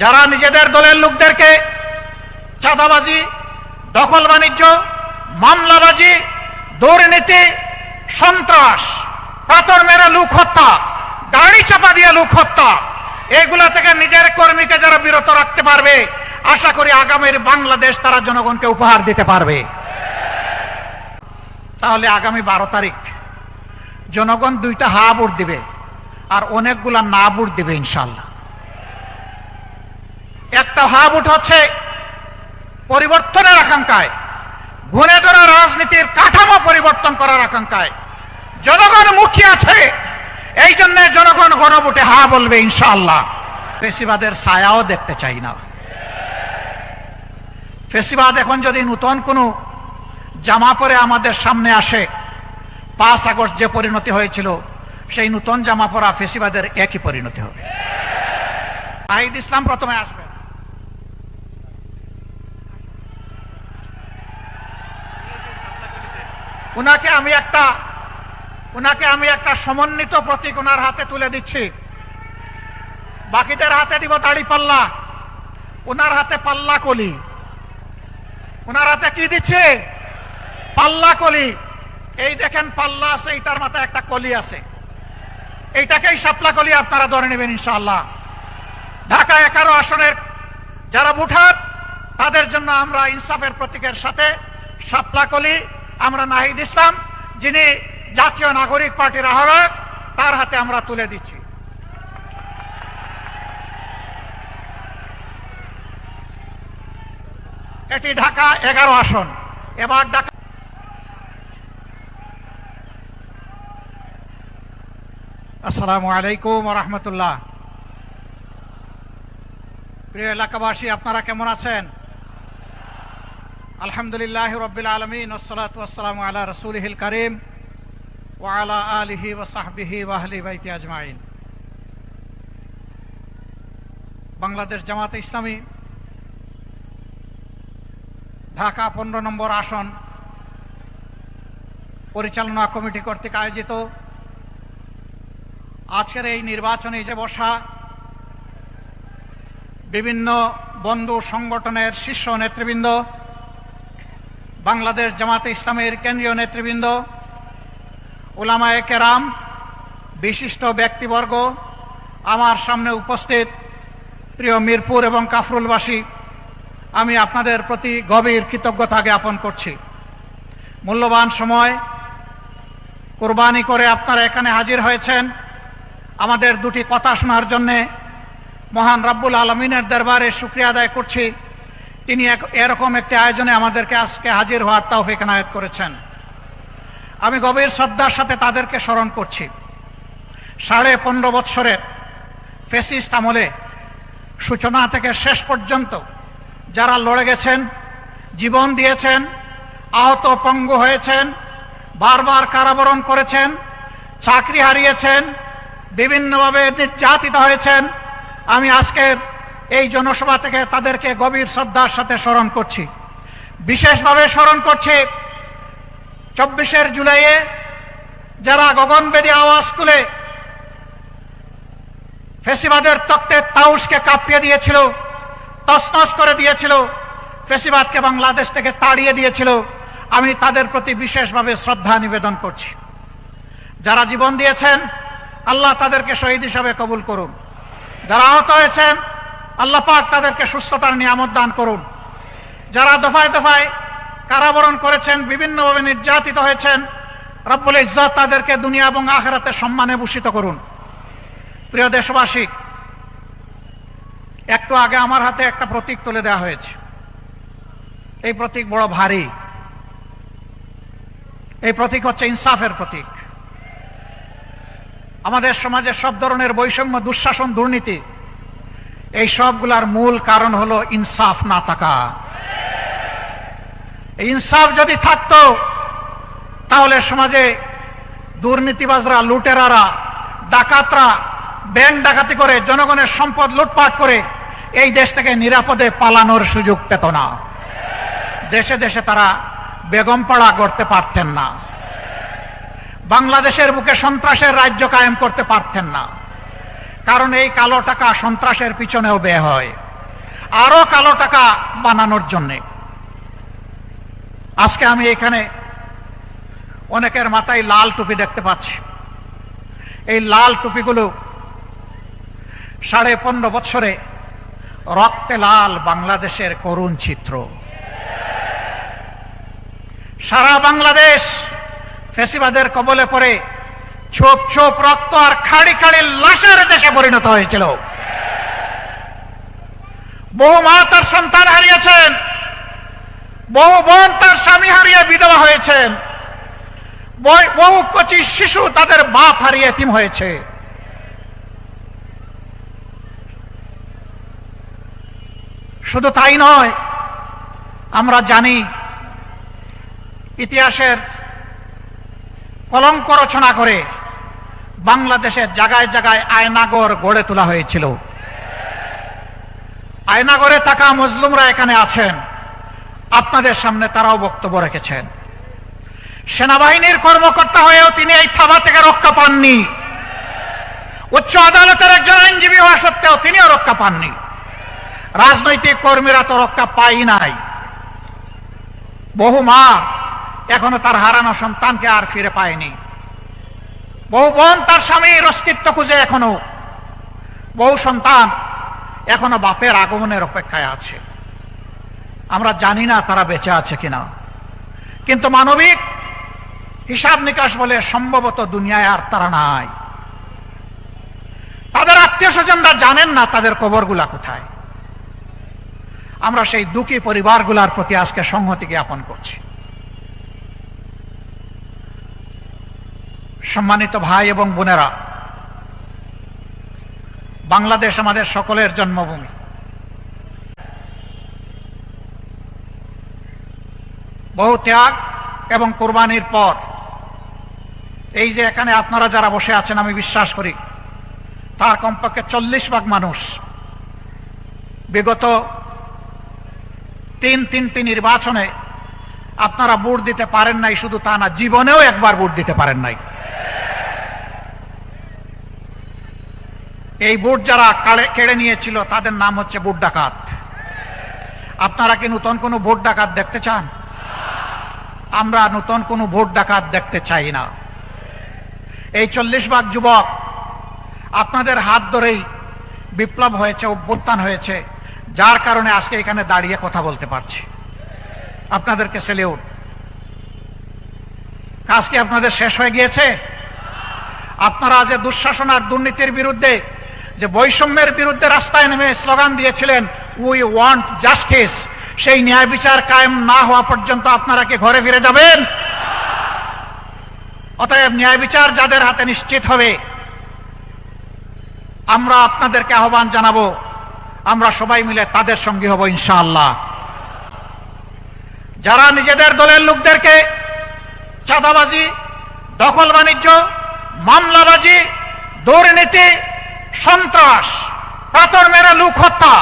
যারা নিজেদের দলের লোকদেরকে চাঁদাবাজি, দখল বাণিজ্য, মামলাবাজি, দুর্নীতি, সন্ত্রাস, পাথর মেরে লোক হত্যা গাড়ি চাপা দিয়ে লোক হত্যা, এগুলা থেকে নিজের কর্মীকে যারা বিরত রাখতে পারবে, আশা করি আগামীর বাংলাদেশ তারা জনগণকে উপহার দিতে পারবে। তাহলে আগামী বারো তারিখ জনগণ দুইটা হা ভোট দিবে, আর অনেকগুলা না ভোট দিবে ইনশাল্লাহ। একটা ভোট হচ্ছে পরিবর্তনের আকাঙ্ক্ষায় ঘুরে ধরা রাজনীতির কাঠামো পরিবর্তন করার আকাঙ্ক্ষায়। জনগণ মুখী আছে, এই জন্য জনগণ গণভোটে হা বলবে ইনশাল্লাহ ফেসিবাদের ছায়াও দেখতে চাই না। ফেসিবাদ এখন যদি নূতন কোনো জামা পরে আমাদের সামনে আসে, পাঁচ আগস্ট যে পরিণতি হয়েছিল, সেই নূতন জামা পরা ফেসিবাদের একই পরিণতি হবে। আহিদ ইসলাম প্রথমে আসবে। উনাকে আমি একটা, উনাকে আমি একটা সমন্বিত প্রতীক ওনার হাতে তুলে দিচ্ছি। বাকিদের হাতে দিব দাড়ি পাল্লা। ওনার হাতে পাল্লা কলি। ওনার হাতে কি দিচ্ছে? পাল্লা কলি। এই দেখেন পাল্লা আছে, এইটার মাথায় একটা কলি আছে। এইটাকেই সাপলা কলি আপনারা ধরে নেবেন ইনশাআল্লাহ। ঢাকা এগারো আসনের যারা ভোটার, তাদের জন্য আমরা ইনসাফের প্রতীকের সাথে সাপলা কলি। আমরা নাহিদ ইসলাম, যিনি জাতীয় নাগরিক পার্টির আহ্বায়ক, তার হাতে আমরা তুলে দিচ্ছি। এটি ঢাকা এগারো আসন। এবার ঢাকা আসসালামু আলাইকুম রহমতুল্লাহ। প্রিয় এলাকাবাসী, আপনারা কেমন আছেন? আলহামদুলিল্লাহ রবিল আলমিন ওসলাত ওসালাম আলা রসুলহিল করিম ওয়ালা আলিহি ওসাহবিহি ওয়াহলি বাইতি আজমাইন। বাংলাদেশ জামাতে ইসলামী, ঢাকা পনেরো নম্বর আসন পরিচালনা কমিটি কর্তৃক আয়োজিত আজকের এই নির্বাচনে যে বসা, বিভিন্ন বন্ধু সংগঠনের শীর্ষ নেতৃবৃন্দ বাংলাদেশ জামাতে ইসলামের কেন্দ্রীয় নেতৃবৃন্দ ওলামায়ে কেরাম, বিশিষ্ট ব্যক্তিবর্গ, আমার সামনে উপস্থিত প্রিয় মিরপুর এবং কাফরুলবাসী, আমি আপনাদের প্রতি গভীর কৃতজ্ঞতা জ্ঞাপন করছি। মূল্যবান সময়, কোরবানি করে আপনারা এখানে হাজির হয়েছেন। আমাদের দুটি কথা শোনার জন্যে মহান রাব্বুল আলমিনের দরবারে শুক্রিয়া আদায় করছি। তিনি এরকম একটি আয়োজনে আমাদেরকে আজকে হাজির হওয়ার তৌফিক নায়ত করেছেন। আমি গভীর শ্রদ্ধার সাথে তাদেরকে স্মরণ করছি। সাড়ে পনেরো বৎসরের ফেসিস্ট আমলে সূচনা থেকে শেষ পর্যন্ত যারা লড়ে গেছেন, জীবন দিয়েছেন, আহত পঙ্গু হয়েছেন, বারবার কারাবরণ করেছেন, চাকরি হারিয়েছেন, বিভিন্নভাবে নির্যাতিত হয়েছেন, আমি আজকের এই জনসভা থেকে তাদেরকে গভীর শ্রদ্ধার সাথে স্মরণ করছি। বিশেষভাবে স্মরণ করছি চব্বিশের জুলাইয়ে যারা গগনবেদী আওয়াজ তুলে ফেসিবাদের তত্ত্বে তাউসকে কাঁপিয়ে দিয়েছিল তসনস করে দিয়েছিল, ফেসিবাদকে বাংলাদেশ থেকে তাড়িয়ে দিয়েছিল, আমি তাদের প্রতি বিশেষভাবে শ্রদ্ধা নিবেদন করছি। যারা জীবন দিয়েছেন, আল্লাহ তাদেরকে শহীদ হিসাবে কবুল করুন। যারা আহত হয়েছেন আল্লাহ পাক তাদেরকে সুস্থতার নিয়ামত দান করুন। যারা দফায় দফায় কারাবরণ করেছেন, বিভিন্নভাবে নির্যাতিত হয়েছেন, রব্বুল ইজ্জত তাদেরকে দুনিয়া এবং আখেরাতে সম্মানে ভূষিত করুন। প্রিয় দেশবাসী, একটু আগে আমার হাতে একটা প্রতীক তুলে দেওয়া হয়েছে। এই প্রতীক বড় ভারী। এই প্রতীক হচ্ছে ইনসাফের প্রতীক। আমাদের সমাজে সব ধরনের বৈষম্য, দুঃশাসন, দুর্নীতি এই সবগুলার মূল কারণ হলো ইনসাফ না থাকা। ইনসাফ যদি থাকতো, তাহলে সমাজে দুর্নীতিবাজরা, লুটেরারা, ডাকাতরা, ব্যাংক ডাকাতি করে, জনগণের সম্পদ লুটপাট করে এই দেশ থেকে নিরাপদে পালানোর সুযোগ পেত না। দেশে দেশে তারা বেগমপাড়া করতে পারতেন না। বাংলাদেশের বুকে সন্ত্রাসের রাজ্য কায়েম করতে পারতেন না। কারণ এই কালো টাকা সন্ত্রাসের পিছনেও ব্যয় হয়। আরও কালো টাকা বানানোর জন্যে। আজকে আমি এখানে অনেকের মাথায় লাল টুপি দেখতে পাচ্ছি। এই লাল টুপিগুলো সাড়ে পনেরো বছরে রক্তে লাল বাংলাদেশের করুণ চিত্র। সারা বাংলাদেশ ফেসিবাদের কবলে পড়ে ছোপ ছোপ রক্ত আর খাড়ি খাড়ি লাশের দেশে পরিণত হয়েছিল। বহু মা তার সন্তান হারিয়েছেন। বহু বোন তার স্বামী হারিয়ে বিধবা হয়েছেন। বহু কচি শিশু তাদের বাপ হারিয়ে এতিম হয়েছে। শুধু তাই নয়, আমরা জানি ইতিহাসের কলঙ্ক রচনা করে বাংলাদেশের জায়গায় জায়গায় আয়নাগর গড়ে তোলা হয়েছিল। আয়নাগরে থাকা মুসলিমরা এখানে আছেন। আপনাদের সামনে তারাও বক্তব্য রেখেছেন। সেনাবাহিনীর কর্মকর্তা হয়েও তিনি এই থাবা থেকে রক্ষা পাননি। উচ্চ আদালতের একজন আইনজীবী হওয়া সত্ত্বেও তিনিও রক্ষা পাননি। রাজনৈতিক কর্মীরা তো রক্ষা পাই নাই। বহু মা এখনও তার হারানো সন্তানকে আর ফিরে পায়নি। বহু বোন তার স্বামীর অস্তিত্ব খুঁজে এখনও। বহু সন্তান এখনও বাপের আগমনের অপেক্ষায় আছে। আমরা জানি না তারা বেঁচে আছে কিনা। কিন্তু মানবিক হিসাব নিকাশ বলে সম্ভবত দুনিয়ায় আর তারা নাই। তাদের আত্মীয় স্বজনরা জানেন না তাদের কবরগুলা কোথায়। আমরা সেই দুঃখী পরিবারগুলার প্রতি আজকে সংহতি জ্ঞাপন করছি। সম্মানিত ভাই এবং বোনেরা, বাংলাদেশ আমাদের সকলের জন্মভূমি। বহু ত্যাগ এবং কোরবানির পর, এই যে এখানে আপনারা যারা বসে আছেন, আমি বিশ্বাস করি, তার কমপক্ষে চল্লিশ ভাগ মানুষ বিগত তিন তিনটি নির্বাচনে আপনারা ভোট দিতে পারেন নাই, শুধু তা না, জীবনেও একবার ভোট দিতে পারেন নাই। এই ভোট যারা কাড়ে- নিয়েছিল, তাদের নাম হচ্ছে ভোট ডাকাত। আপনারা কি নতুন কোনো ভোট ডাকাত দেখতে চান? আমরা নতুন কোনো ভোট ডাকাত দেখতে চাই না। এই চল্লিশ ভাগ যুবক আপনাদের হাত ধরেই বিপ্লব হয়েছে, অভ্যুত্থান হয়েছে, যার কারণে আজকে এখানে দাঁড়িয়ে কথা বলতে পারছি। আপনাদেরকে সেলিউট কাজ কি আপনাদের শেষ হয়ে গিয়েছে? আপনারা যে দুঃশাসন আর দুর্নীতির বিরুদ্ধে যে বৈষম্যের বিরুদ্ধে রাস্তায় নেমে স্লোগান দিয়েছিলেন উই ওয়ান্ট জাস্টিস সেই ন্যায় বিচার কায়েম না হওয়া পর্যন্ত আপনারা কি ঘরে ফিরে যাবেন? অতএব ন্যায় বিচার যাদের হাতে নিশ্চিত হবে, আমরা আপনাদেরকে আহ্বান জানাব, আমরা সবাই মিলে তাদের সঙ্গে হব ইনশাআল্লাহ। যারা নিজেদের দলের লোকদেরকে চাঁদাবাজি, দখল বাণিজ্য, মামলাবাজি, দুর্নীতি সন্ত্রাস, পাথর মেরে লোক হত্যা,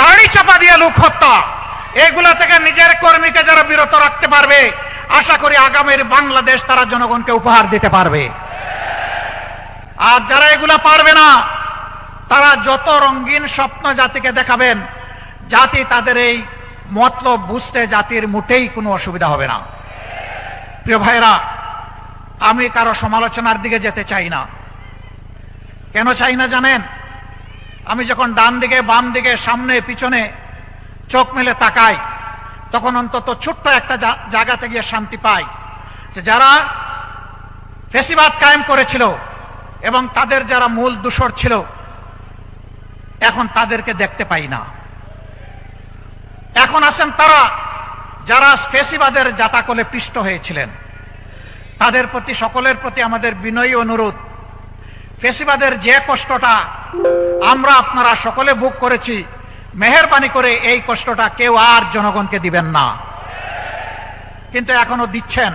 দাড়ি চাপা দিয়ে লোক হত্যা, এগুলা থেকে নিজের কর্মীকে যারা বিরত রাখতে পারবে, আশা করি আগামীর বাংলাদেশ তারা জনগণকে উপহার দিতে পারবে। আর যারা এগুলা পারবে না, তারা যত রঙিন স্বপ্ন জাতিকে দেখাবেন, জাতি তাদের এই মতলব বুঝতে জাতির মোটেই কোনো অসুবিধা হবে না। প্রিয় ভাইরা আমি কারও সমালোচনার দিকে যেতে চাই না। কেন চাই না জানেন? আমি যখন ডান দিকে, বাম দিকে, সামনে, পিছনে চোখ মেলে তাকাই, তখন অন্তত ছোট্ট একটা জায়গাতে গিয়ে শান্তি পাই যে যারা ফেসিবাদ কায়েম করেছিল এবং তাদের যারা মূল দূষর ছিল, এখন তাদেরকে দেখতে পাই না। এখন আছেন তারা যারা ফেসিবাদের জাতাকলে পিষ্ট হয়েছিলেন। তাদের প্রতি, সকলের প্রতি আমাদের বিনয়ী অনুরোধ ফেসিবাদের যে কষ্টটা আমরা আপনারা সকলে বুক করেছি, মেহরবানি করে এই কষ্টটা কেউ আর জনগণকে দিবেন না। কিন্তু এখনও দিচ্ছেন।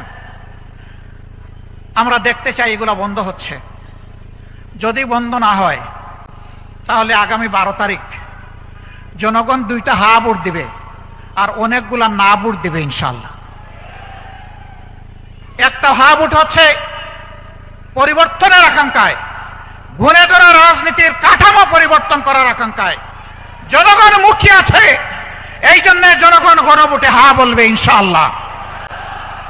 আমরা দেখতে চাই এগুলো বন্ধ হচ্ছে। যদি বন্ধ না হয়, তাহলে আগামী বারো তারিখ জনগণ দুইটা হা বুট দিবে আর অনেকগুলা না ভোট দিবে ইনশাল্লাহ একটা হা ভোট হচ্ছে পরিবর্তনের আকাঙ্ক্ষায়। ঘুরে ধরা রাজনীতির কাঠামো পরিবর্তন করার আকাঙ্ক্ষায়। জনগণ মুখী আছে। এই জন্য জনগণ গণভোটে হা বলবে ইনশাল্লাহ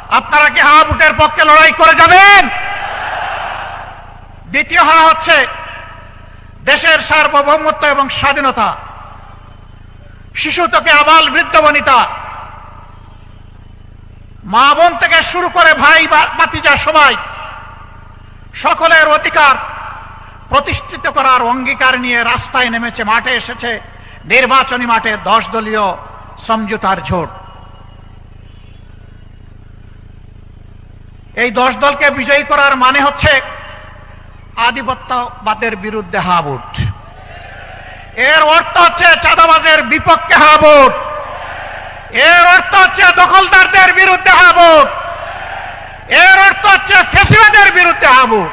আপনারা কি হা ভোটের পক্ষে লড়াই করে যাবেন? দ্বিতীয় হা হচ্ছে দেশের সার্বভৌমত্ব এবং স্বাধীনতা। শিশু থেকে আবাল বৃদ্ধ বনিতা। মা বোন থেকে শুরু করে ভাই বা- ভাতিজা সবাই সকলের অধিকার প্রতিষ্ঠিত করার অঙ্গীকার নিয়ে রাস্তায় নেমেছে, মাঠে এসেছে নির্বাচনী মাঠে দশ দলীয় সমঝোতার ঝোট। এই দশ দলকে বিজয়ী করার মানে হচ্ছে আধিপত্যবাদের বিরুদ্ধে হাবুট। এর অর্থ হচ্ছে চাঁদাবাজের বিপক্ষে হাবুট। এর অর্থ হচ্ছে দখলদারদের বিরুদ্ধে হাবুট। এর অর্থ হচ্ছে ফেসিবাদের বিরুদ্ধে হা ভোট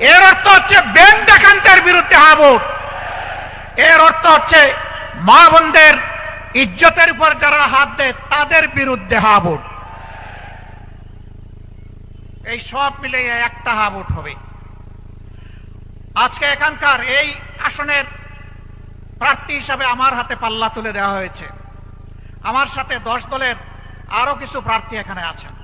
এর অর্থ হচ্ছে বেন ডাকান্তের বিরুদ্ধে হা এর অর্থ হচ্ছে মা বোনদের ইজ্জতের উপর যারা হাত দেয়, তাদের বিরুদ্ধে হা এই সব মিলে একটা হা হবে। আজকে এখানকার এই আসনের প্রার্থী হিসাবে আমার হাতে পাল্লা তুলে দেওয়া হয়েছে। আমার সাথে দশ দলের আরও কিছু প্রার্থী এখানে আছেন।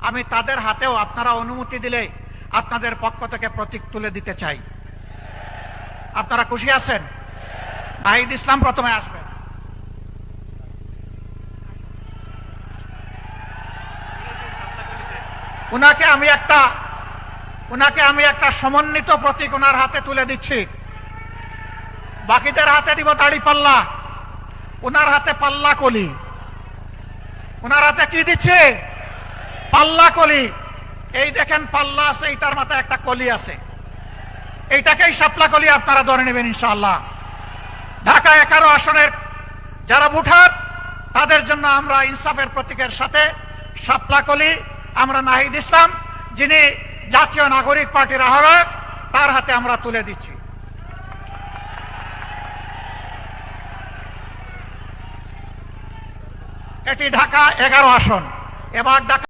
আমি তাদের হাতেও আপনারা অনুমতি দিলে আপনাদের পক্ষ থেকে প্রতীক তুলে দিতে চাই। আপনারা খুশি আছেন? নাহিদ ইসলাম প্রথমে আসবেন। উনাকে আমি একটা, উনাকে আমি একটা সমন্বিত প্রতীক ওনার হাতে তুলে দিচ্ছি। বাকিদের হাতে দিব দাড়ি পাল্লা। ওনার হাতে পাল্লা কলি। ওনার হাতে কি দিচ্ছে? পাল্লা কলি। এই দেখেন পাল্লা আছে, এইটার মাথায় একটা কলি আছে। এইটাকেই সাপলা কলি আপনারা ধরে নেবেন ইনশাআল্লাহ। ঢাকা এগারো আসনের যারা ভোটার, তাদের জন্য আমরা ইনসাফের প্রতীকের সাথে সাপলা কলি, আমরা নাহিদ ইসলাম, যিনি জাতীয় নাগরিক পার্টির আহ্বায়ক, তার হাতে আমরা তুলে দিচ্ছি। এটি ঢাকা এগারো আসন। এবার ঢাকা